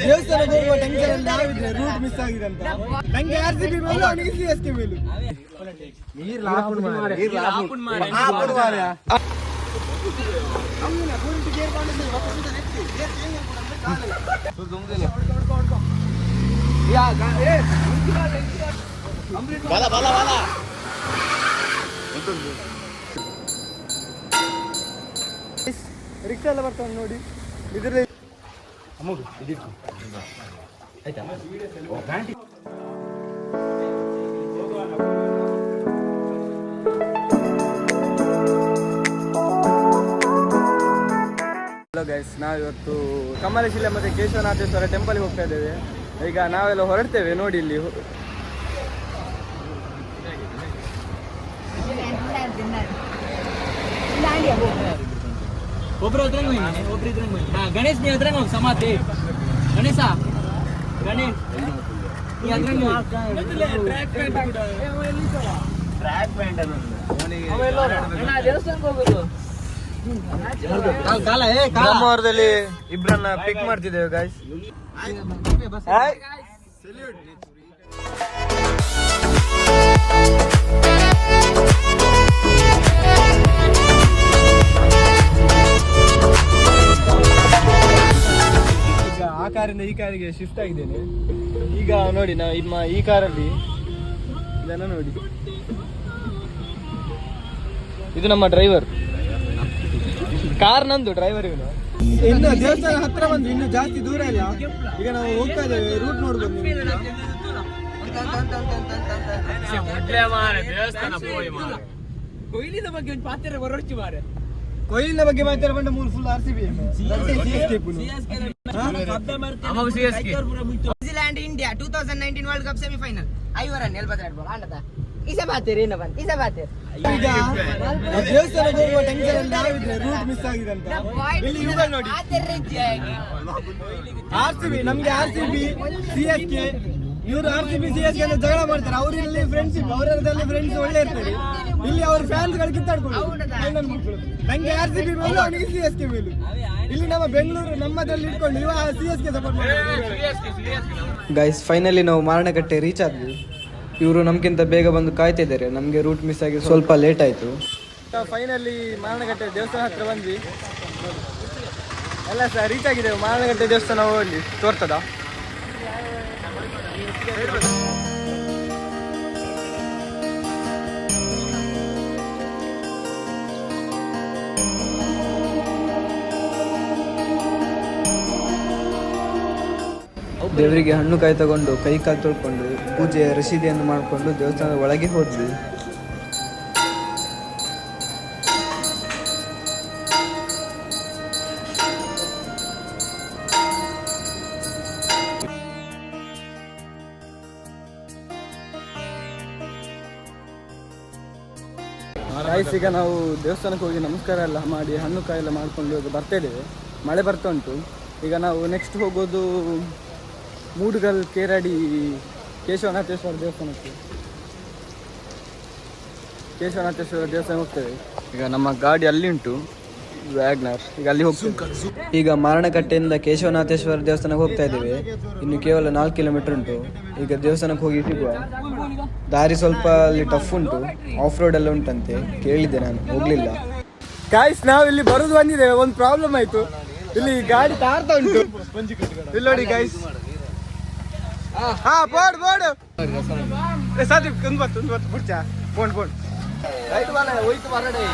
ದೇವಸ್ಥಾನಕ್ಕೆ ಹೋಗುವ ಟೆನ್ಷನ್ ಅಲ್ಲಿ ನಾವಿದ್ರೆ ರೂಟ್ ಮಿಸ್ ಆಗಿದೆ ಅಂತ. ನಂಗೆ ಆರ್ ಸಿ ಬಿ ಮೇಲೂ ಅವನಿಗೆ ಸಿ ಎಸ್ ಕೆ ಮೇಲೂ. ರಿಕ್ಷಾ ಎಲ್ಲ ಬರ್ತಾವೆ ನೋಡಿ. ಇದ್ರಲ್ಲಿ ಹಲೋ ಗೈಸ್ ನಾವಿವತ್ತು ಕಮಲಶಿಲೆ ಮತ್ತೆ ಕೇಶವನಾಥೇಶ್ವರ ಟೆಂಪಲ್ಗೆ ಹೋಗ್ತಾ ಇದ್ದೇವೆ. ಈಗ ನಾವೆಲ್ಲ ಹೊರಡ್ತೇವೆ ನೋಡಿ ಇಲ್ಲಿ. ಒಬ್ರು ಹತ್ರ ಒಬ್ರು ಇದ್ರ ಹಾ ಗಣೇಶ್ ನೀ ಹತ್ರ ಹೋಗಿ ಸಮಾತಿ ಗಣೇಶ? ಗಣೇಶ್? ನೀ ಇಬ್ರನ್ನ ಪಿಕ್ ಮಾಡ್ತಿದ್ದೇವೆ ಗಾಯ್ಸ್ ಈಗ ಕಾರಿಂದ ಈ ಕಾರಿಗೆ ಶಿಫ್ಟ್ ಆಗಿದ್ದೇನೆ. ಈಗ ನೋಡಿ ನಾ ನಿಮ್ಮ ಈ ಕಾರಲ್ಲಿ ಇದನ್ನ ನೋಡಿ. ಇದು ನಮ್ಮ ಡ್ರೈವರ್ ಕಾರ್ ನಂದು ಡ್ರೈವರ್ ಇವನು. ಇನ್ನು ದೇವಸ್ಥಾನ ಹತ್ರ ಬಂದು ಇನ್ನು ಜಾಸ್ತಿ ದೂರ ಇಲ್ಲ. ಈಗ ನಾವು ಹೋಗ್ತಾ ಇದ್ದೇವೆ ರೂಟ್ ನೋಡ್ಬೋದು ಕೊಯ್ಲಿನ ಬಗ್ಗೆ ಒಂದು ಪಾತ್ರೆ ಹೊರಡ್ತಿ ಮಾರೆ. ಕೊಹ್ಲಿನ ಬಗ್ಗೆ ಮಾತಾಡ್ಕೊಂಡು ಮೂರು full R C B New Zealand India two thousand nineteen world cup semifinal ಐವರ ಎಲ್ಬದ್ರ ಆಡದ. ಇಸೆ ಬಾತೀರಿ ಇನ್ನ ಬಂತ ಇಸೆ ರೂಟ್ ಮಿಸ್ ಆಗಿದೆ ಅಂತ ಇಲ್ಲಿ ನೋಡಿ. ಆರ್ ಸಿ ಬಿ ನಮ್ಗೆ R C B C S K ಇವರು R C B C S ಎಲ್ಲ ಜಗಳ ಮಾಡ್ತಾರೆ. ಅವರಲ್ಲಿ ಫ್ರೆಂಡ್ಶಿಪ್ ಅವರಲ್ಲಿ ಫ್ರೆಂಡ್ಸ್ ಒಳ್ಳೆ ಇರ್ತಾರೆ. ಇಲ್ಲಿ ಅವ್ರ ಫ್ಯಾನ್ಸ್ಗಳು ಕಿತ್ತಾಡ್ಕೊಂಡು. ನಂಗೆ ಆರ್ ಸಿ ಬಿ ಮೇಲೂ ಅವನಿಗೆ ಸಿ ಎಸ್ ಕೆ ಮೇಲೂ ಇಲ್ಲಿ ನಮ್ಮ ಬೆಂಗಳೂರು ನಮ್ಮದ್ರಲ್ಲಿ ಇಟ್ಕೊಂಡು ಇವ C S K support guys finally ನಾವು ಮಾರಣಕಟ್ಟೆ ರೀಚ್ ಆದ್ವಿ. ಇವರು ನಮ್ಗಿಂತ ಬೇಗ ಬಂದು ಕಾಯ್ತಾ ಇದ್ದಾರೆ ನಮಗೆ ರೂಟ್ ಮಿಸ್ ಆಗಿ ಸ್ವಲ್ಪ ಲೇಟ್ ಆಯಿತು. ಫೈನಲಿ ಮಾರಣಗಟ್ಟೆ ದೇವಸ್ಥಾನ ಹತ್ರ ಬಂದ್ವಿ. ಎಲ್ಲ ಸರ್ ರೀಚ್ ಆಗಿದ್ದೇವೆ ಮಾರಣಗಟ್ಟೆ ದೇವಸ್ಥಾನ ಹೋಗಿ ತೋರ್ತದ? ದೇವರಿಗೆ ಹಣ್ಣು ಕಾಯಿ ತಗೊಂಡು ಕೈ ಕಾಲು ತೊಳ್ಕೊಂಡು ಪೂಜೆಯ ರಸೀದಿಯನ್ನು ಮಾಡಿಕೊಂಡು ದೇವಸ್ಥಾನದ ಒಳಗೆ ಹೋದ್ವಿ. ರೈಸ್ ಈಗ ನಾವು ದೇವಸ್ಥಾನಕ್ಕೆ ಹೋಗಿ ನಮಸ್ಕಾರ ಎಲ್ಲ ಮಾಡಿ, ಹಣ್ಣು ಕಾಯಿ ಎಲ್ಲ ಮಾಡ್ಕೊಂಡು ಹೋಗಿ ಬರ್ತಾ ಇದ್ದೇವೆ. ಮಳೆ ಬರ್ತಾ ಉಂಟು. ಈಗ ನಾವು ನೆಕ್ಸ್ಟ್ ಹೋಗೋದು ಮೂಡುಗಲ್ ಕೇರಡಿ ಕೇಶವನಾಥೇಶ್ವರ ದೇವಸ್ಥಾನಕ್ಕೆ. ಕೇಶವನಾಥೇಶ್ವರ ದೇವಸ್ಥಾನ ಹೋಗ್ತೇವೆ. ಈಗ ನಮ್ಮ ಗಾಡಿ ಅಲ್ಲಿ ಉಂಟು. ವ್ಯಾಗ್ನರ್ ಈಗ ಅಲ್ಲಿ ಹೋಗ್ತೀವಿ. ಈಗ ಮಾರಣಕಟ್ಟೆಯಿಂದ ಕೇಶವನಾಥೇಶ್ವರ ದೇವಸ್ಥಾನಕ್ಕೆ ಹೋಗ್ತಾ ಇದ್ದೇವೆ. ಇನ್ನು ಕೇವಲ ನಾಲ್ಕು ಕಿಲೋಮೀಟರ್ ಉಂಟು. ಈಗ ದೇವಸ್ಥಾನಕ್ಕೆ ಹೋಗಿ ಸಿಗುವ. ದಾರಿ ಸ್ವಲ್ಪ ಅಲ್ಲಿ ಟಫ್ ಉಂಟು. ಆಫ್ ರೋಡ್ ಎಲ್ಲ ಉಂಟಂತೆ. ಕೇಳಿದ್ದೆ ನಾನು. ಹೋಗ್ಲಿಲ್ಲ. ಗಾಯ್ಸ್ ನಾವು ಇಲ್ಲಿ ಬರುದು ಬಂದಿದ್ದೇವೆ. ಒಂದು ಪ್ರಾಬ್ಲಮ್ ಆಯ್ತು. ಇಲ್ಲಿ ಗಾಡಿ ತಾರ್ತಾ ಉಂಟು. ಇಲ್ಲಿ ನೋಡಿ ಗಾಯ್ಸ್ ಹಾ ಬೋರ್ಡ್ ಬೋರ್ಡ್. ಸಾಧ್ಯ ಒಂದು ಬತ್ತು ಒಂದು ಬತ್ತು ಬಿಡ್ಚಾ? ಫೋನ್ ರೈಟ್ ಬಾಲ ಹೋಯ್ತು ಬರಡೆ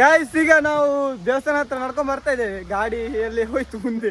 ಗಾಯ್ಸ್ ಈಗ ನಾವು ದೇವಸ್ಥಾನ ಹತ್ರ ನಡ್ಕೊಂಡ್ ಬರ್ತಾ ಇದ್ದೇವೆ. ಗಾಡಿ ಎಲ್ಲಿ ಹೋಯ್ತು ಮುಂದೆ.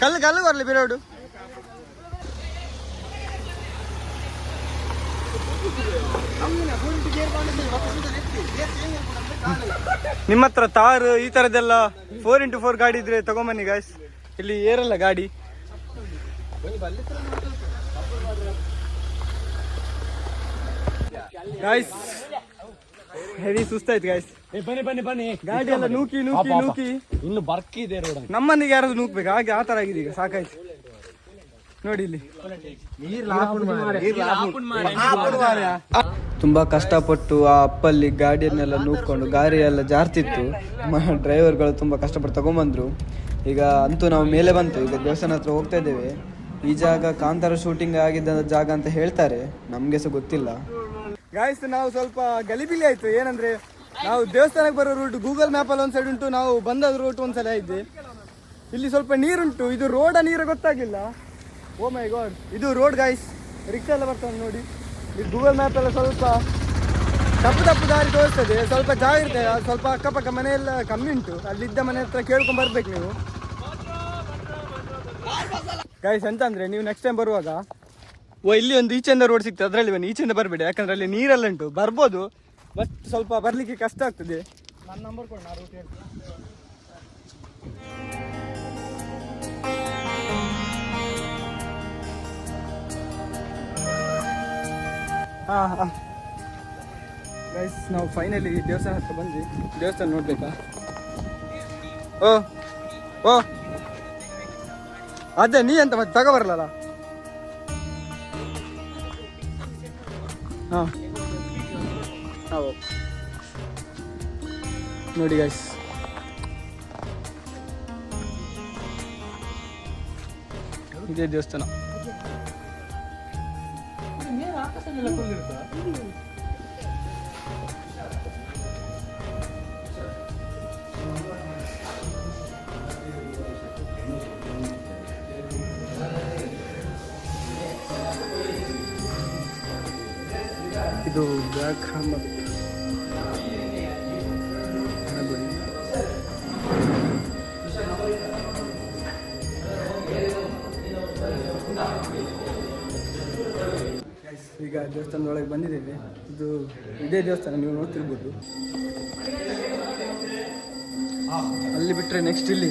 ಕಲ್ಲು ಕಲ್ಲು ಬರಲಿ ಬಿರೋಡು. ನಿಮ್ಮ ಹತ್ರ ತಾರ್ ಈ ತರದೆಲ್ಲ ಫೋರ್ ಇಂಟು ಫೋರ್ ಗಾಡಿ ಇದ್ರೆ ತಗೊಂಬನ್ನಿ ಗಾಯ್ಸ್ ಇಲ್ಲಿ ಏರಲ್ಲ ಗಾಡಿ. ಗಾಯ್ಸ್ ಹೆವಿ ಸುಸ್ತಾಯ್ತು ಗಾಯ್ಸ್ ಬನ್ನಿ ಬನ್ನಿ ಬನ್ನಿ. ಗಾಡಿ ಎಲ್ಲ ನೂಕಿ ನೂಕಿ ನೂಕಿ. ಇನ್ನು ಬರ್ಕಿದೆ ರೋಡ್ ನಮ್ಮನಿಗೆ ಯಾರಾದ್ರು ನೂಕ್ಬೇಕು? ಹಾಗೆ ಆ ತರ ಆಗಿದೆ ಈಗ ಸಾಕಾಯ್ತು. ನೋಡಿ ಇಲ್ಲಿ. ತುಂಬಾ ಕಷ್ಟಪಟ್ಟು ಆ ಅಪ್ಪಲ್ಲಿ ಗಾಡಿಯನ್ನೆಲ್ಲ ನೂಕೊಂಡು ಗಾಡಿ ಎಲ್ಲ ಜಾರ್ತಿತ್ತು. ಡ್ರೈವರ್ಗಳು ತುಂಬಾ ಕಷ್ಟಪಟ್ಟು ತಗೊಂಡ್ಬಂದ್ರು ಈಗ ಅಂತೂ ನಾವು ಮೇಲೆ ಬಂತು. ಈಗ ದೇವಸ್ಥಾನ ಹತ್ರ ಹೋಗ್ತಾ ಇದ್ದೇವೆ. ಈ ಜಾಗ ಕಾಂತಾರ ಶೂಟಿಂಗ್ ಆಗಿದ್ದ ಜಾಗ ಅಂತ ಹೇಳ್ತಾರೆ. ನಮ್ಗೆ ಸಹ ಗೊತ್ತಿಲ್ಲ. ಗಾಯ್ಸ್ ನಾವು ಸ್ವಲ್ಪ ಗಲಿಬಿಲಿ ಆಯ್ತು. ಏನಂದ್ರೆ ನಾವು ದೇವಸ್ಥಾನಕ್ಕೆ ಬರೋ ರೂಟ್ ಗೂಗಲ್ ಮ್ಯಾಪಲ್ಲಿ ಒಂದು ಸೈಡ್ ಉಂಟು, ನಾವು ಬಂದ ರೂಟ್ ಒಂದ್ಸಲ ಇದ್ದೆ ಇಲ್ಲಿ ಸ್ವಲ್ಪ ನೀರುಂಟು, ಇದು ರೋಡ ನೀರು ಗೊತ್ತಾಗಿಲ್ಲ. ಓ ಮೈ ಗಾಡ್ ಇದು ರೋಡ್ ಗೈಸ್ ರಿಕ್ಷಾ ಎಲ್ಲ ಬರ್ತಾನೆ ನೋಡಿ. ಈ ಗೂಗಲ್ ಮ್ಯಾಪ್ ಎಲ್ಲ ಸ್ವಲ್ಪ ತಪ್ಪು ತಪ್ಪು ದಾರಿ ತೋರಿಸ್ತದೆ. ಸ್ವಲ್ಪ ಜಾಗ್ರತೆ ಸ್ವಲ್ಪ ಅಕ್ಕಪಕ್ಕ ಮನೆಯೆಲ್ಲ ಕಮ್ಮಿ ಉಂಟು. ಅಲ್ಲಿದ್ದ ಮನೆ ಹತ್ರ ಕೇಳ್ಕೊಂಡು ಬರ್ಬೇಕು ನೀವು. ಗೈಸ್ ಎಂತ ಅಂದ್ರೆ, ನೀವು ನೆಕ್ಸ್ಟ್ ಟೈಮ್ ಬರುವಾಗ, ಓ, ಇಲ್ಲಿ ಒಂದು ಈಚೆಯಿಂದ ರೋಡ್ ಸಿಗ್ತದೆ, ಅದರಲ್ಲಿ ಬನ್ನಿ. ಈಚೆಯಿಂದ ಬರಬೇಡಿ, ಯಾಕಂದ್ರೆ ಅಲ್ಲಿ ನೀರೆಲ್ಲ ಉಂಟು. ಬರ್ಬೋದು. ಬಟ್ ಸ್ವಲ್ಪ ಬರಲಿಕ್ಕೆ ಕಷ್ಟ ಆಗ್ತದೆ. ನನ್ನ ನಂಬರ್ ಕೊಡಿ ನಾನು ರೂಟ್ ಹೇಳ್ತೀನಿ. ಹಾ ಹಾ. ಗೈಸ್ ನಾವು ಫೈನಲಿ ದೇವಸ್ಥಾನ ಹತ್ರ ಬಂದ್ವಿ. ದೇವಸ್ಥಾನ ನೋಡ್ಬೇಕಾ? ಓ ಓ. ಅದೇ ನೀ ಅಂತ ಮತ್ತೆ ತಗೋಬರಲ್ಲ ಹಾ. ನೋಡಿ ಗೈಸ್ ಇದೇ ದೇವಸ್ಥಾನ. ಇದು ಬ್ಯಾಕ್ ಹಮ್ಮದು ಈಗ ದೇವಸ್ಥಾನದೊಳಗೆ ಬಂದಿದ್ದೇವೆ. ಇದು ಇದೇ ದೇವಸ್ಥಾನ ನೀವು ನೋಡ್ತಿರ್ಬೋದು. ಅಲ್ಲಿ ಬಿಟ್ಟರೆ ನೆಕ್ಸ್ಟ್ ಇಲ್ಲಿ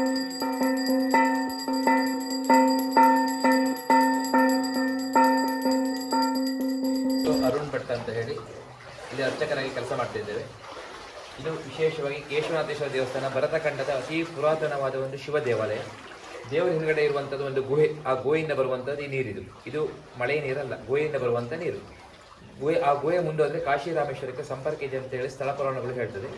ಇಲ್ಲಿ ಅರ್ಚಕರಾಗಿ ಕೆಲಸ ಮಾಡ್ತಿದ್ದೇವೆ. ಇದು ವಿಶೇಷವಾಗಿ ಕೇಶವನಾಥೇಶ್ವರ ದೇವಸ್ಥಾನ ಭರತಖಂಡದ ಅತಿ ಪುರಾತನವಾದ ಒಂದು ಶಿವ ದೇವಾಲಯ. ದೇವರ ಹಿಂದ್ಗಡೆ ಇರುವಂಥದ್ದು ಒಂದು ಗುಹೆ. ಆ ಗುಹೆಯಿಂದ ಬರುವಂಥದ್ದು ಈ ನೀರಿದು. ಇದು ಮಳೆ ನೀರಲ್ಲ, ಗುಹೆಯಿಂದ ಬರುವಂಥ ನೀರು. ಗುಹೆ, ಆ ಗುಹೆ ಮುಂದೋದ್ರೆ ಕಾಶಿ ರಾಮೇಶ್ವರಕ್ಕೆ ಸಂಪರ್ಕ ಇದೆ ಅಂತ ಹೇಳಿ ಸ್ಥಳ ಪುರಾಣಗಳು ಹೇಳ್ತದೆ.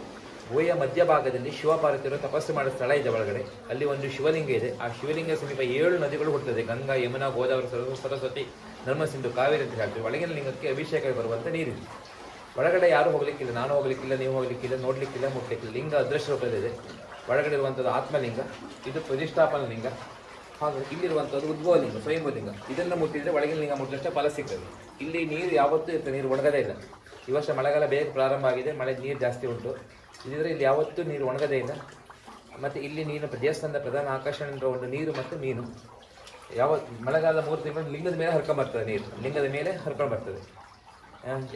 ಗುಹೆಯ ಮಧ್ಯಭಾಗದಲ್ಲಿ ಶಿವಪಾರ್ವತಿಯರು ತಪಸ್ಸು ಮಾಡೋ ಸ್ಥಳ ಇದೆ ಒಳಗಡೆ. ಅಲ್ಲಿ ಒಂದು ಶಿವಲಿಂಗ ಇದೆ. ಆ ಶಿವಲಿಂಗ ಸಮೀಪ ಏಳು ನದಿಗಳು ಹುಡ್ತದೆ ಗಂಗಾ, ಯಮುನಾ, ಗೋದಾವರಿ, ಸರಸ್ವತಿ ನರ್ಮಸಿಂಧು ಕಾವೇರಿ ಅಂತ ಹೇಳ್ತೀವಿ. ಒಳಗಿನ ಲಿಂಗಕ್ಕೆ ಅಭಿಷೇಕ ಬರುವಂಥ ನೀರಿದೆ. ಒಳಗಡೆ ಯಾರು ಹೋಗ್ಲಿಕ್ಕಿಲ್ಲ, ನಾನು ಹೋಗ್ಲಿಕ್ಕಿಲ್ಲ, ನೀವು ಹೋಗ್ಲಿಕ್ಕಿಲ್ಲ, ನೋಡ್ಲಿಕ್ಕಿಲ್ಲ, ಮುಟ್ಲಿಕ್ಕಿಲ್ಲ. ಲಿಂಗ ಅದೃಶ್ಯ ರೂಪದಲ್ಲಿದೆ ಒಳಗಡೆ ಇರುವಂಥದ್ದು ಆತ್ಮಲಿಂಗ, ಇದು ಪ್ರತಿಷ್ಠಾಪನ ಲಿಂಗ. ಹಾಗೂ ಇಲ್ಲಿರುವಂಥದ್ದು ಉದ್ಭವಲಿಂಗ ಸ್ವಯಂಭೂಲಿಂಗ ಇದನ್ನು ಮುಟ್ಟಿದ್ರೆ ಒಳಗಿನ ಲಿಂಗ ಮುಟ್ಟಿದಷ್ಟೇ ಫಲ ಸಿಗ್ತದೆ. ಇಲ್ಲಿ ನೀರು ಯಾವತ್ತೂ ಇರ್ತದೆ ನೀರು ಒಣಗದೇ ಇಲ್ಲ. ಈ ವರ್ಷ ಮಳೆಗಾಲ ಬೇಗ ಪ್ರಾರಂಭ ಆಗಿದೆ ಮಳೆ ನೀರು ಜಾಸ್ತಿ ಉಂಟು. ಇದಿದ್ರೆ ಇಲ್ಲಿ ಯಾವತ್ತೂ ನೀರು ಒಣಗದೇ ಇಲ್ಲ. ಮತ್ತು ಇಲ್ಲಿ ನೀನು ದೇವಸ್ಥಾನದ ಪ್ರಧಾನ ಆಕರ್ಷಣೆ ಒಂದು ನೀರು ಮತ್ತು ಮೀನು. ಯಾವ ಮಳೆಗಾಲದ ಮೂರು ತಿಂಗಳು ಲಿಂಗದ ಮೇಲೆ ಹರ್ಕೊಂಡ್ ಬರ್ತದೆ ನೀರು. ಲಿಂಗದ ಮೇಲೆ ಹರ್ಕೊಂಡು ಬರ್ತದೆ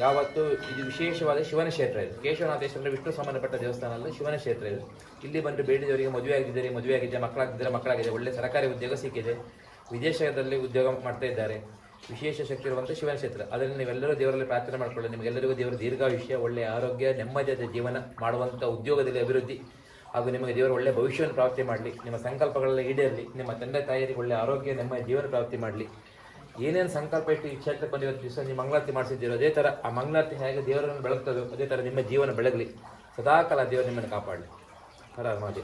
ಯಾವತ್ತು ಇದು ವಿಶೇಷವಾದ ಶಿವನ ಕ್ಷೇತ್ರ ಇದು. ಕೇಶವನಾಥೇಶ್ವರ ವಿಷ್ಣು ಸಂಬಂಧಪಟ್ಟ ದೇವಸ್ಥಾನ ಅಲ್ಲ, ಶಿವನ ಕ್ಷೇತ್ರ ಇದು. ಇಲ್ಲಿ ಬಂದು ಬೇಡಿದವರಿಗೆ ಮದುವೆ ಆಗಿದ್ದಾರೆ ಮದುವೆ ಆಗಿದೆ ಮಕ್ಕಳಾಗಿದ್ದರೆ ಮಕ್ಕಳಾಗಿದೆ, ಒಳ್ಳೆ ಸರ್ಕಾರಿ ಉದ್ಯೋಗ ಸಿಕ್ಕಿದೆ ವಿದೇಶದಲ್ಲಿ ಉದ್ಯೋಗ ಮಾಡ್ತಾ ಇದ್ದಾರೆ. ವಿಶೇಷ ಶಕ್ತಿ ಇರುವಂಥ ಶಿವನ ಕ್ಷೇತ್ರ. ಅದರಲ್ಲಿ ನೀವೆಲ್ಲರೂ ದೇವರಲ್ಲಿ ಪ್ರಾರ್ಥನೆ ಮಾಡ್ಕೊಳ್ಳಿ. ನಿಮಗೆಲ್ಲರಿಗೂ ದೇವರ ದೀರ್ಘಾಯುಷ್ಯ ಒಳ್ಳೆಯ ಆರೋಗ್ಯ ನೆಮ್ಮದಿಯಾದ ಜೀವನ ಮಾಡುವಂಥ ಉದ್ಯೋಗದಲ್ಲಿ ಅಭಿವೃದ್ಧಿ ಹಾಗೂ ನಿಮಗೆ ದೇವರು ಒಳ್ಳೆಯ ಭವಿಷ್ಯವನ್ನು ಪ್ರಾಪ್ತಿ ಮಾಡಲಿ. ನಿಮ್ಮ ಸಂಕಲ್ಪಗಳೆಲ್ಲ ಈಡೇರಲಿ. ನಿಮ್ಮ ತಂದೆ ತಾಯಿಯರಿಗೆ ಒಳ್ಳೆಯ ಆರೋಗ್ಯ, ನೆಮ್ಮದಿ, ಜೀವನ ಪ್ರಾಪ್ತಿ ಮಾಡಲಿ. ಏನೇನು ಸಂಕಲ್ಪ ಇಟ್ಟು ಈ ಕ್ಷೇತ್ರಕ್ಕೆ ಬಂದಿರೋ ದಿವಸ ನೀವು ಮಂಗಳಾರತಿ ಮಾಡಿಸಿದ್ದೀರೋ, ಅದೇ ಥರ ಆ ಮಂಗಳಾರತಿ ಹೇಗೆ ದೇವರನ್ನು ಬೆಳಗ್ತದೋ, ಅದೇ ಥರ ನಿಮ್ಮ ಜೀವನ ಬೆಳಗಲಿ. ಸದಾಕಾಲ ದೇವರು ನಿಮ್ಮನ್ನು ಕಾಪಾಡಲಿ. ಹರ ಮಾದಿ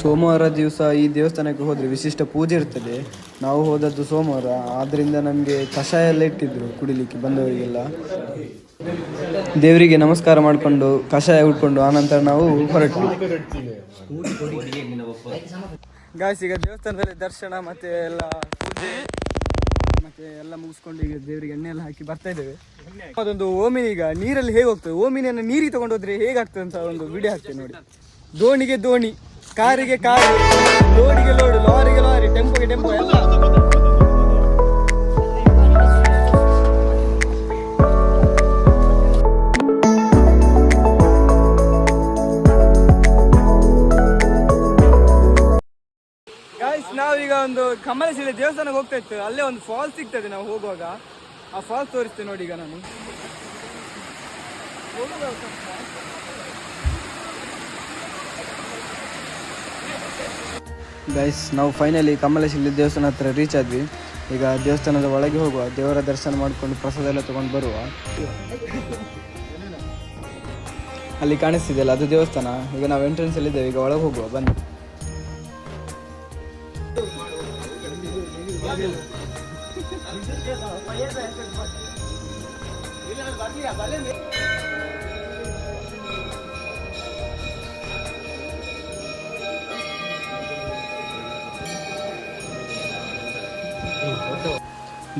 ಸೋಮವಾರ ದಿವಸ ಈ ದೇವಸ್ಥಾನಕ್ಕೆ ಹೋದರೆ ವಿಶಿಷ್ಟ ಪೂಜೆ ಇರ್ತದೆ. ನಾವು ಹೋದದ್ದು ಸೋಮವಾರ ಆದ್ದರಿಂದ ನಮಗೆ ಕಷಾಯ ಎಲ್ಲ ಇಟ್ಟಿದ್ರು ಕುಡಿಲಿಕ್ಕೆ ಬಂದವರಿಗೆಲ್ಲ. ದೇವರಿಗೆ ನಮಸ್ಕಾರ ಮಾಡಿಕೊಂಡು ಕಷಾಯ ಉಟ್ಕೊಂಡು ಆನಂತರ ನಾವು ಹೊರಟು ಗಾಯ್ಸ್ ಈಗ ದೇವಸ್ಥಾನದಲ್ಲಿ ದರ್ಶನ ಮತ್ತೆ ಎಲ್ಲ ಪೂಜೆ ಮತ್ತೆ ಎಲ್ಲ ಮುಗಿಸ್ಕೊಂಡು ಈಗ ದೇವರಿಗೆ ಎಣ್ಣೆ ಎಲ್ಲ ಹಾಕಿ ಬರ್ತಾ ಇದ್ದೇವೆ. ಅದೊಂದು ಓಮಿನಿ ಈಗ ನೀರಲ್ಲಿ ಹೇಗೆ ಹೋಗ್ತದೆ? ಓಮಿನಿಯನ್ನು ನೀರಿಗೆ ತಗೊಂಡು ಹೋದ್ರೆ ಹೇಗಾಗ್ತದೆ ಅಂತ ಒಂದು ವಿಡಿಯೋ ಹಾಕ್ತೇವೆ ನೋಡಿ. ದೋಣಿಗೆ ದೋಣಿ. ಕಾರಿಗೆ ಕಾರು, ಲೋಡಿಗೆ ಲೋಡ್, ಲಾರಿಗೆ ಲಾರಿ, ಟೆಂಪೋಗೆ ಟೆಂಪೋ ಎಲ್ಲ. ನಾವೀಗ ಒಂದು ಕಮಲಶಿಲೆ ದೇವಸ್ಥಾನಕ್ಕೆ ಹೋಗ್ತಾ ಇತ್ತು. ಅಲ್ಲೇ ಒಂದು ಫಾಲ್ಸ್ ಸಿಗ್ತದೆ ನಾವು ಹೋಗುವಾಗ. ಆ ಫಾಲ್ಸ್ ತೋರಿಸ್ತೇನೆ ನೋಡಿ ಈಗ ನಾನು. ಗೈಸ್ ನಾವು ಫೈನಲಿ ಕಮಲಶಿಲೆ ದೇವಸ್ಥಾನ ಹತ್ರ ರೀಚ್ ಆದ್ವಿ. ಈಗ ದೇವಸ್ಥಾನದ ಒಳಗೆ ಹೋಗುವ, ದೇವರ ದರ್ಶನ ಮಾಡಿಕೊಂಡು ಪ್ರಸಾದ ಎಲ್ಲ ತಗೊಂಡು ಬರುವ. ಅಲ್ಲಿ ಕಾಣಿಸ್ತಿದೆಯಲ್ಲ ಅದು ದೇವಸ್ಥಾನ. ಈಗ ನಾವು ಎಂಟ್ರೆನ್ಸ್ ಅಲ್ಲಿ ಇದ್ದೇವೆ, ಈಗ ಒಳಗೆ ಹೋಗುವ, ಬನ್ನಿ.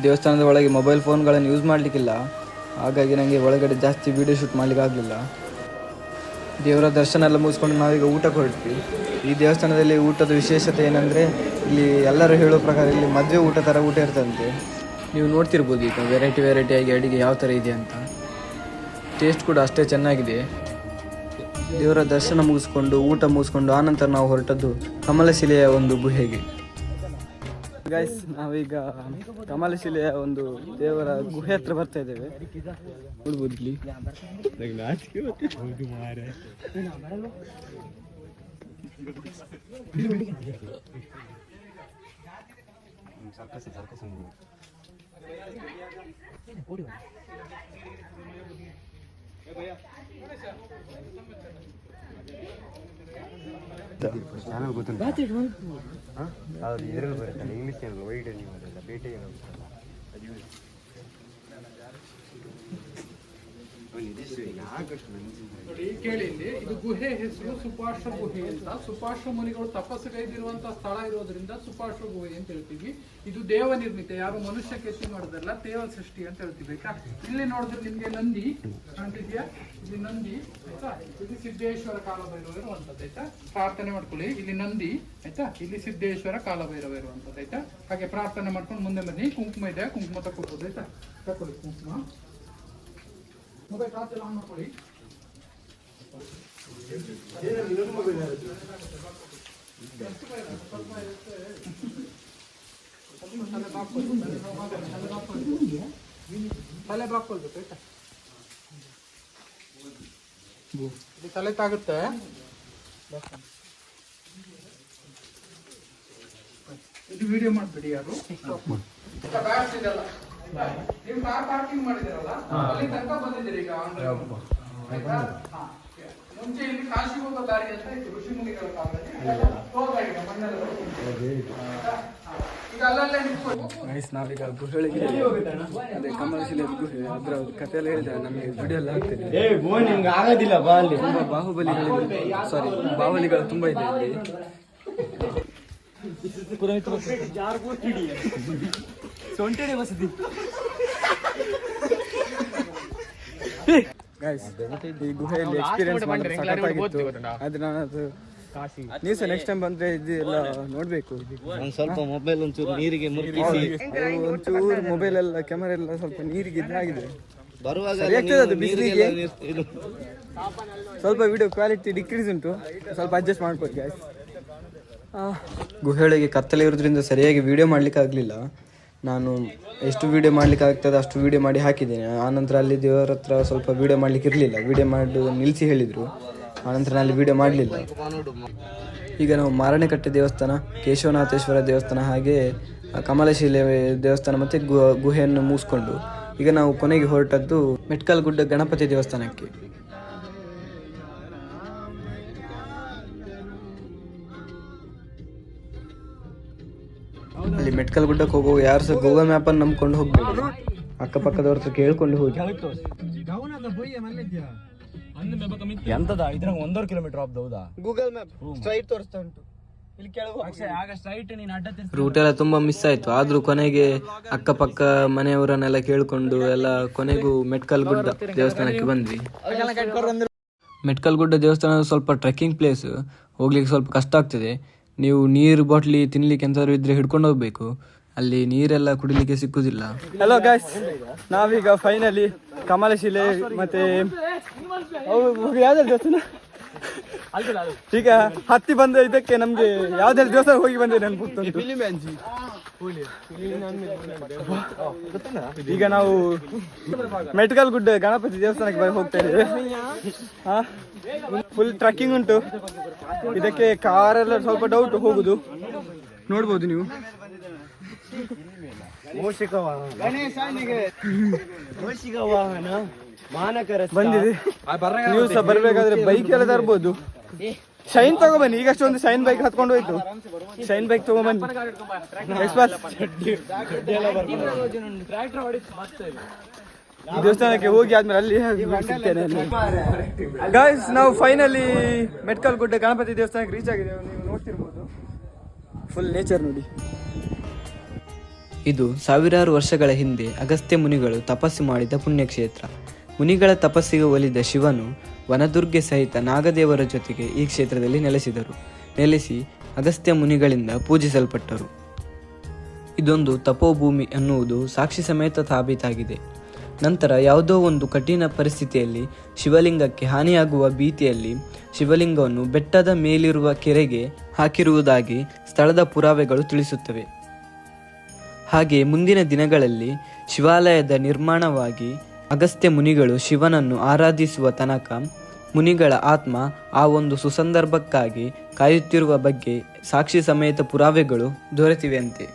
ದೇವಸ್ಥಾನದ ಒಳಗೆ ಮೊಬೈಲ್ ಫೋನ್ಗಳನ್ನು ಯೂಸ್ ಮಾಡಲಿಕ್ಕಿಲ್ಲ. ಹಾಗಾಗಿ ನನಗೆ ಒಳಗಡೆ ಜಾಸ್ತಿ ವಿಡಿಯೋ ಶೂಟ್ ಮಾಡಲಿಕ್ಕೆ ದೇವರ ದರ್ಶನ ಎಲ್ಲ ಮುಗಿಸ್ಕೊಂಡು ನಾವೀಗ ಊಟಕ್ಕೆ ಹೊರಟ್ವಿ. ಈ ದೇವಸ್ಥಾನದಲ್ಲಿ ಊಟದ ವಿಶೇಷತೆ ಏನಂದರೆ, ಇಲ್ಲಿ ಎಲ್ಲರೂ ಹೇಳೋ ಪ್ರಕಾರ ಇಲ್ಲಿ ಮದುವೆ ಊಟ ಥರ ಊಟ ಇರ್ತಂತೆ. ನೀವು ನೋಡ್ತಿರ್ಬೋದು ಈಗ ವೆರೈಟಿ ವೆರೈಟಿಯಾಗಿ ಅಡುಗೆ ಯಾವ ಥರ ಇದೆ ಅಂತ. ಟೇಸ್ಟ್ ಕೂಡ ಅಷ್ಟೇ ಚೆನ್ನಾಗಿದೆ. ದೇವರ ದರ್ಶನ ಮುಗಿಸ್ಕೊಂಡು ಊಟ ಮುಗಿಸ್ಕೊಂಡು ಆನಂತರ ನಾವು ಹೊರಟದ್ದು ಕಮಲಶಿಲೆಯ ಒಂದು ಗುಹೆಗೆ. ಗೈಸ್ ನಾವೀಗ ಕಮಲಶಿಲೆಯ ಒಂದು ದೇವರ ಗುಹೆ ಹತ್ರ ಬರ್ತಾ ಇದ್ದೇವೆ. ನೋಡ್ಬೋದು ಇಲ್ಲಿ ಚಾನಲ್ ಗೊತ್ತಿಲ್ಲ ಹೌದು ಇದ್ರಲ್ಲಿ ಬರುತ್ತಲ್ಲ ಇಂಗ್ಲೀಷ್ ಚಾನಲ್ ವೈಡ್ ನೀವು ಬರಲ್ಲ ಬೇಟೆಗೆ ಹೋಗ್ತಾರಲ್ಲ ಅದು ನೋಡಿ ಇಲ್ಲಿ, ಇದು ಗುಹೆ ಹೆಸರು ಸುಪಾರ್ಶ್ವ ಗುಹೆ ಅಂತ. ಸುಪಾರ್ಶ್ವ ಮುನಿಗಳು ತಪಸ್ಸು ಕೈದಿರುವಂತ ಸ್ಥಳ ಇರೋದ್ರಿಂದ ಸುಪಾರ್ಶ್ವ ಗುಹೆ ಅಂತ ಹೇಳ್ತೀವಿ. ಇದು ದೇವ ನಿರ್ಮಿತ, ಯಾರು ಮನುಷ್ಯ ಕೆತ್ತಿ ಮಾಡೋದಲ್ಲ, ದೇವ ಸೃಷ್ಟಿ ಅಂತ ಹೇಳ್ತೀವಿ, ಆಯ್ತಾ? ಇಲ್ಲಿ ನೋಡಿದ್ರೆ ನಿಮ್ಗೆ ನಂದಿ ಕಾಣ್ತಿದ್ಯಾ ಇಲ್ಲಿ ನಂದಿ, ಆಯ್ತಾ? ಇದು ಸಿದ್ದೇಶ್ವರ ಕಾಲಭೈರವ ಇರುವಂತದ್ದು ಆಯ್ತಾ? ಪ್ರಾರ್ಥನೆ ಮಾಡ್ಕೊಳ್ಳಿ. ಇಲ್ಲಿ ನಂದಿ, ಆಯ್ತಾ? ಇಲ್ಲಿ ಸಿದ್ದೇಶ್ವರ ಕಾಲಭೈರವ ಇರುವಂತದ್ದು ಆಯ್ತಾ? ಹಾಗೆ ಪ್ರಾರ್ಥನೆ ಮಾಡ್ಕೊಂಡು ಮುಂದೆ ಬನ್ನಿ. ಕುಂಕುಮ ಇದೆ, ಕುಂಕುಮ ತಕೊಳ್ಬೋದು ಆಯ್ತಾ? ತಕೊಳ್ಳಿ ಕುಂಕುಮ. ಮೊಬೈಲ್ ಟಾರ್ಚ್ ಎಲ್ಲ ಆನ್ ಮಾಡ್ಕೊಳ್ಳಿ ತಲೆ ಬಾಕೊಳ್ಬೇಕು ಇದು ತಲೆ ತಾಗುತ್ತೆ ಇದು ವಿಡಿಯೋ ಮಾಡ್ಬಿಡಿ ಯಾರು? ಬ್ಯಾಟ್ಸ್ ಇದೆಲ್ಲ ನೀವು ಕಾರ್ ಪಾರ್ಕಿಂಗ್ ಮಾಡಿದಿರಲ್ಲ ಅಲ್ಲಿ ತನಕ ಬಂದಿದ್ದೀರಿ ಈಗ. ಆಯ್ತಾ? ಮುಂಚೆ ಇಲ್ಲಿ ಕಾಶಿ ಹೋಗೋ ದಾರಿ ಅಂತ ಇತ್ತು ಋಷಿ ಮುನಿಗಳ ಕಾಲದಲ್ಲಿ. ಮಣ್ಣೆಲ್ಲ. ಈಗ ಅಲ್ಲಲ್ಲೇ ಗೈಸ್ ನಾವೀಗ ಗುಹೆಗಳಿಗೆ ಅದೇ ಕಮಲಶಿಲೆ ಗುಹೆ ಅದರ ಕಥೆ ಎಲ್ಲ ಹೇಳಿದೆ ನಮಗೆ ವಿಡಿಯೋ ಎಲ್ಲ ಹಾಕ್ತೇನೆ ಆಗೋದಿಲ್ಲ ಬಾ ಅಲ್ಲಿ. ತುಂಬ ಬಾಹುಬಲಿಗಳು ಸಾರಿ ಬಾಹುಬಲಿಗಳು ತುಂಬ ಇದೆ ಇಲ್ಲಿ. ಸೊಂಟೆಡೆ ವಸತಿ. ಗೈಸ್ ಈ ಗುಹೆಯಲ್ಲಿ ಎಕ್ಸ್ಪೀರಿಯನ್ಸ್ ಮಾಡಿದ್ರೆ ಸಖತ್ತಾಗಿತ್ತು. ಆದ್ರೆ ನಾನು ಅದು ನೀವು ಸಹ ನೆಕ್ಸ್ಟ್ ಟೈಮ್ ಬಂದ್ರೆ ಇದೆಲ್ಲ ನೋಡ್ಬೇಕು. ಒಂದ್ ಸ್ವಲ್ಪ ಮೊಬೈಲ್ ಒಂಚೂರು ನೀರಿಗೆ ಮುರುಗಿಸಿ ಒಂಚೂರು ಮೊಬೈಲ್ ಎಲ್ಲ ಕ್ಯಾಮರಾ ಎಲ್ಲ ಸ್ವಲ್ಪ ನೀರಿಗೆ ಇದಾಗಿದೆ. ಬರುವಾಗ ಅದು ಬಿಸಿಲಿಗೆ? ಸ್ವಲ್ಪ ವಿಡಿಯೋ ಕ್ವಾಲಿಟಿ ಡಿಕ್ರೀಸ್ ಉಂಟು. ಸ್ವಲ್ಪ ಅಡ್ಜಸ್ಟ್ ಮಾಡ್ಕೊಳ್ಳಿ ಗಾಯ್ಸ್ ಗುಹೆಯೊಳಗೆ ಕತ್ತಲೆ ಇರೋದ್ರಿಂದ ಸರಿಯಾಗಿ ವಿಡಿಯೋ ಮಾಡ್ಲಿಕ್ಕೆ ಆಗಲಿಲ್ಲ ನಾನು ಎಷ್ಟು ವೀಡಿಯೋ ಮಾಡ್ಲಿಕ್ಕೆ ಆಗ್ತದೆ ಅಷ್ಟು ವೀಡಿಯೋ ಮಾಡಿ ಹಾಕಿದ್ದೇನೆ. ಆನಂತರ ಅಲ್ಲಿ ದೇವರ ಹತ್ರ ಸ್ವಲ್ಪ ವೀಡಿಯೋ ಮಾಡ್ಲಿಕ್ಕೆ ಇರಲಿಲ್ಲ. ವೀಡಿಯೋ ಮಾಡಿ ನಿಲ್ಲಿಸಿ ಹೇಳಿದರು. ಆನಂತರ ನಾನು ವೀಡಿಯೋ ಮಾಡಲಿಲ್ಲ. ಈಗ ನಾವು ಮಾರಣೆಕಟ್ಟೆ ದೇವಸ್ಥಾನ, ಕೇಶವನಾಥೇಶ್ವರ ದೇವಸ್ಥಾನ ಹಾಗೆ ಕಮಲಶಿಲೆ ದೇವಸ್ಥಾನ ಮತ್ತು ಗುಹೆಯನ್ನು ಮುಗಿಸ್ಕೊಂಡು ಈಗ ನಾವು ಕೊನೆಗೆ ಹೊರಟದ್ದು ಮೆಟ್ಕಲ್ ಗುಡ್ಡ ಗಣಪತಿ ದೇವಸ್ಥಾನಕ್ಕೆ. ಅಲ್ಲಿ ಮೆಟ್ಕಲ್ ಗುಡ್ಡಕ್ಕೆ ಹೋಗುವಾಗ ಯಾರು ಸಹ ಗೂಗಲ್ ಮ್ಯಾಪನ್ನು ನಂಬ್ಕೊಂಡು ಹೋಗ್ಬೇಕು ಅಕ್ಕಪಕ್ಕದವ್ರ ಹತ್ರ ಕೇಳ್ಕೊಂಡು ಹೋಗಿ. ಎಂತದ? ಇದ್ರಾಗ ಒಂದೂವರೆ ಕಿಲೋಮೀಟರ್ ಆಫ್ ಹೌದಾ? ಗೂಗಲ್ ಮ್ಯಾಪ್ ಸ್ಟ್ರೈಟ್ ತೋರಿಸ್ತಾ ಉಂಟು. ಇಲ್ಲಿ ಕೆಳಗೆ ಆಗ ಸ್ಟ್ರೈಟ್ ನೀನು ಅಡ್ಡ ತಿರ್ಗಿ ರೂಟ್ ಎಲ್ಲ ತುಂಬಾ ಮಿಸ್ ಆಯ್ತು. ಆದ್ರೂ ಕೊನೆಗೆ ಅಕ್ಕಪಕ್ಕ ಮನೆಯವರನ್ನೆಲ್ಲ ಕೇಳ್ಕೊಂಡು ಎಲ್ಲ ಕೊನೆಗೂ ಮೆಟ್ಕಲ್ ಗುಡ್ಡ ದೇವಸ್ಥಾನಕ್ಕೆ ಬಂದ್ವಿ. ಮೆಟ್ಕಲ್ ಗುಡ್ಡ ದೇವಸ್ಥಾನ ಸ್ವಲ್ಪ ಟ್ರೆಕ್ಕಿಂಗ್ ಪ್ಲೇಸ್ ಹೋಗ್ಲಿಕ್ಕೆ ಸ್ವಲ್ಪ ಕಷ್ಟ ಆಗ್ತದೆ. ನೀವು ನೀರು ಬಾಟ್ಲಿ ತಿನ್ಲಿಕ್ಕೆ ಎಂತಾದ್ರು ಇದ್ರೆ ಹಿಡ್ಕೊಂಡು ಹೋಗ್ಬೇಕು. ಅಲ್ಲಿ ನೀರೆಲ್ಲ ಕುಡಿಲಿಕ್ಕೆ ಸಿಕ್ಕುದಿಲ್ಲ. ಹಲೋ ಗಾಯ್ಸ್ ನಾವೀಗ ಫೈನಲಿ ಕಮಲಶಿಲೆ ಮತ್ತೆ ದೇವಸ್ಥಾನ ಈಗ ಹತ್ತಿ ಬಂದ ಇದಕ್ಕೆ ನಮ್ಗೆ ಯಾವ್ದಾದ್ರು ದೇವಸ್ಥಾನ ಹೋಗಿ ಬಂದಿದೆ ನನ್ಗೆ ಗೊತ್ತುಂಟು ಈಗ ನಾವು ಮೆಟ್ಕಲ್ ಗುಡ್ಡ ಗಣಪತಿ ದೇವಸ್ಥಾನಕ್ಕೆ ಬರ ಹೋಗ್ತಾ ಇದ್ದೇವೆ. ಫುಲ್ ಟ್ರಕ್ಕಿಂಗ್ ಉಂಟು. ಇದಕ್ಕೆ ಕಾರೆಲ್ಲ ಸ್ವಲ್ಪ ಡೌಟ್ ಹೋಗುದು. ನೋಡ್ಬೋದು ನೀವು. ಬಂದಿದೆ. ನೀವು ಸಹ ಬರ್ಬೇಕಾದ್ರೆ ಬೈಕ್ ಎಲ್ಲ ತರ್ಬೋದು. ಶೈನ್ ತಗೊಬನ್ನಿ. ಈಗಷ್ಟೇ ಒಂದು ಶೈನ್ ಬೈಕ್ ಹತ್ಕೊಂಡು ಹೋಯ್ತು. ಶೈನ್ ಬೈಕ್ ತಗೋಬನ್ನಿ. ದೇವಸ್ಥಾನಕ್ಕೆ ಹೋಗಿ ಆದ್ಮೇಲೆ ಅಲ್ಲಿ ಗಾಯ್ಸ್ ನಾವು ಫೈನಲಿ ಮೆಟ್ಕಲ್ ಗುಡ್ಡ ಗಣಪತಿ ದೇವಸ್ಥಾನಕ್ಕೆ ರೀಚ್ ಆಗಿದೆ ನೀವು ನೋಡ್ತಿರ್ಬೋದು. ಫುಲ್ ನೇಚರ್ ನೋಡಿ. ಇದು ಸಾವಿರಾರು ವರ್ಷಗಳ ಹಿಂದೆ ಅಗಸ್ತ್ಯ ಮುನಿಗಳು ತಪಸ್ಸು ಮಾಡಿದ ಪುಣ್ಯಕ್ಷೇತ್ರ. ಮುನಿಗಳ ತಪಸ್ಸಿಗೆ ಒಲಿದ ಶಿವನು ವನದುರ್ಗೆ ಸಹಿತ ನಾಗದೇವರ ಜೊತೆಗೆ ಈ ಕ್ಷೇತ್ರದಲ್ಲಿ ನೆಲೆಸಿದರು. ನೆಲೆಸಿ ಅಗಸ್ತ್ಯ ಮುನಿಗಳಿಂದ ಪೂಜಿಸಲ್ಪಟ್ಟರು. ಇದೊಂದು ತಪೋಭೂಮಿ ಅನ್ನುವುದು ಸಾಕ್ಷಿ ಸಮೇತ ಸಾಬೀತಾಗಿದೆ. ನಂತರ ಯಾವುದೋ ಒಂದು ಕಠಿಣ ಪರಿಸ್ಥಿತಿಯಲ್ಲಿ ಶಿವಲಿಂಗಕ್ಕೆ ಹಾನಿಯಾಗುವ ಭೀತಿಯಲ್ಲಿ ಶಿವಲಿಂಗವನ್ನು ಬೆಟ್ಟದ ಮೇಲಿರುವ ಕೆರೆಗೆ ಹಾಕಿರುವುದಾಗಿ ಸ್ಥಳದ ಪುರಾವೆಗಳು ತಿಳಿಸುತ್ತವೆ. ಹಾಗೆ ಮುಂದಿನ ದಿನಗಳಲ್ಲಿ ಶಿವಾಲಯದ ನಿರ್ಮಾಣವಾಗಿ ಅಗಸ್ತ್ಯ ಮುನಿಗಳು ಶಿವನನ್ನು ಆರಾಧಿಸುವ ತನಕ ಮುನಿಗಳ ಆತ್ಮ ಆ ಒಂದು ಸುಸಂದರ್ಭಕ್ಕಾಗಿ ಕಾಯುತ್ತಿರುವ ಬಗ್ಗೆ ಸಾಕ್ಷಿ ಸಮೇತ ಪುರಾವೆಗಳು ದೊರೆತಿವೆಯಂತೆ.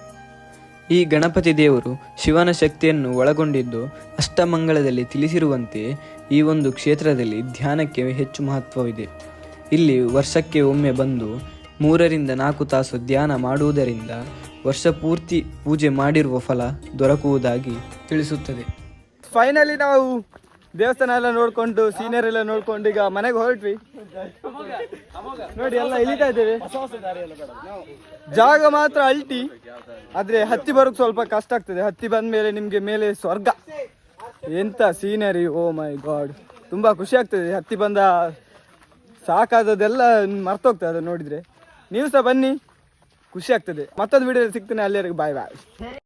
ಈ ಗಣಪತಿ ದೇವರು ಶಿವನ ಶಕ್ತಿಯನ್ನು ಒಳಗೊಂಡಿದ್ದು ಅಷ್ಟಮಂಗಳದಲ್ಲಿ ತಿಳಿಸಿರುವಂತೆ ಈ ಒಂದು ಕ್ಷೇತ್ರದಲ್ಲಿ ಧ್ಯಾನಕ್ಕೆ ಹೆಚ್ಚು ಮಹತ್ವವಿದೆ. ಇಲ್ಲಿ ವರ್ಷಕ್ಕೆ ಒಮ್ಮೆ ಬಂದು ಮೂರರಿಂದ ನಾಲ್ಕು ತಾಸು ಧ್ಯಾನ ಮಾಡುವುದರಿಂದ ವರ್ಷ ಪೂರ್ತಿ ಪೂಜೆ ಮಾಡಿರುವ ಫಲ ದೊರಕುವುದಾಗಿ ತಿಳಿಸುತ್ತದೆ. ಫೈನಲಿ ನಾವು ದೇವಸ್ಥಾನ ಎಲ್ಲ ನೋಡ್ಕೊಂಡು ಸೀನಿಯರ್ ಎಲ್ಲ ನೋಡ್ಕೊಂಡು ಈಗ ಮನೆಗೆ ಹೊರಟ್ವಿ. ನೋಡಿ, ಎಲ್ಲ ಇಳಿತಾ ಇದ್ದೇವೆ. ಜಾಗ ಮಾತ್ರ ಅಲ್ಟಿ, ಆದ್ರೆ ಹತ್ತಿ ಬರೋಕ್ ಸ್ವಲ್ಪ ಕಷ್ಟ ಆಗ್ತದೆ. ಹತ್ತಿ ಬಂದ ಮೇಲೆ ನಿಮ್ಗೆ ಮೇಲೆ ಸ್ವರ್ಗ. ಎಂತ ಸೀನರಿ ಓ ಮೈ ಗಾಡ್ ತುಂಬಾ ಖುಷಿ ಆಗ್ತದೆ. ಹತ್ತಿ ಬಂದ ಸಾಕಾದದೆಲ್ಲ ಮರ್ತೋಗ್ತದೆ, ಅದನ್ನ ನೋಡಿದ್ರೆ. ನೀವು ಸಹ ಬನ್ನಿ, ಖುಷಿ ಆಗ್ತದೆ. ಮತ್ತೊಂದು ವಿಡಿಯೋ ಸಿಗ್ತೇನೆ. ಅಲ್ಲಿವರೆಗೆ ಬಾಯ್ ಬಾಯ್